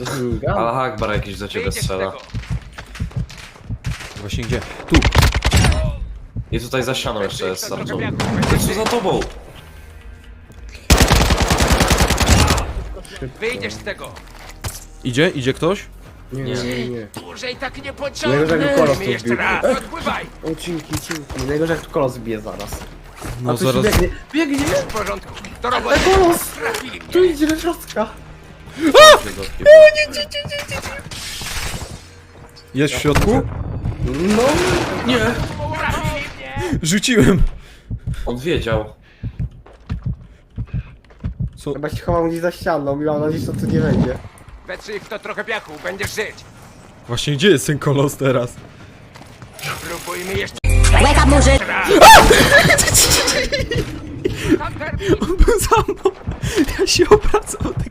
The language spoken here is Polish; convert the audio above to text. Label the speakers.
Speaker 1: To jest minigun?
Speaker 2: Allah Akbar jakiś do ciebie
Speaker 3: z
Speaker 2: strzela.
Speaker 3: tego.
Speaker 4: Właśnie gdzie? Tu!
Speaker 2: I tutaj za ścianą jeszcze jest
Speaker 3: Trochę
Speaker 2: Samsung.
Speaker 3: będziesz
Speaker 2: co za tobą?
Speaker 3: Wyjdziesz z tego.
Speaker 4: Idzie? Idzie ktoś?
Speaker 1: Nie, nie, nie, nie.
Speaker 3: Dłużej tak nie
Speaker 1: Najgorzej
Speaker 3: pociągnę.
Speaker 1: jak kolos tu
Speaker 3: Jeszcze
Speaker 1: wbił.
Speaker 3: raz, odpływaj.
Speaker 1: O, cinki, cinki. Najgorzej jak tu kolos bije zaraz.
Speaker 4: No
Speaker 1: A tu
Speaker 4: zaraz...
Speaker 1: biegnie. Biegnie!
Speaker 3: W porządku. Do roboty.
Speaker 1: Kolos!
Speaker 3: Trafili
Speaker 1: Tu idzie do środka.
Speaker 4: Jest w środku?
Speaker 1: No, nie.
Speaker 4: Rzuciłem!
Speaker 2: On wiedział.
Speaker 4: Co?
Speaker 1: Chyba się chował gdzieś za ścianą i mam nadzieję, że to tu nie będzie.
Speaker 3: Wetrzyj w to trochę piachu, będziesz żyć.
Speaker 4: Właśnie gdzie jest ten kolos teraz?
Speaker 3: Spróbujmy jeszcze
Speaker 5: Wake up, Murzyk!
Speaker 3: raz. Hunter,
Speaker 4: On był za mną! Ja się ten kolos jest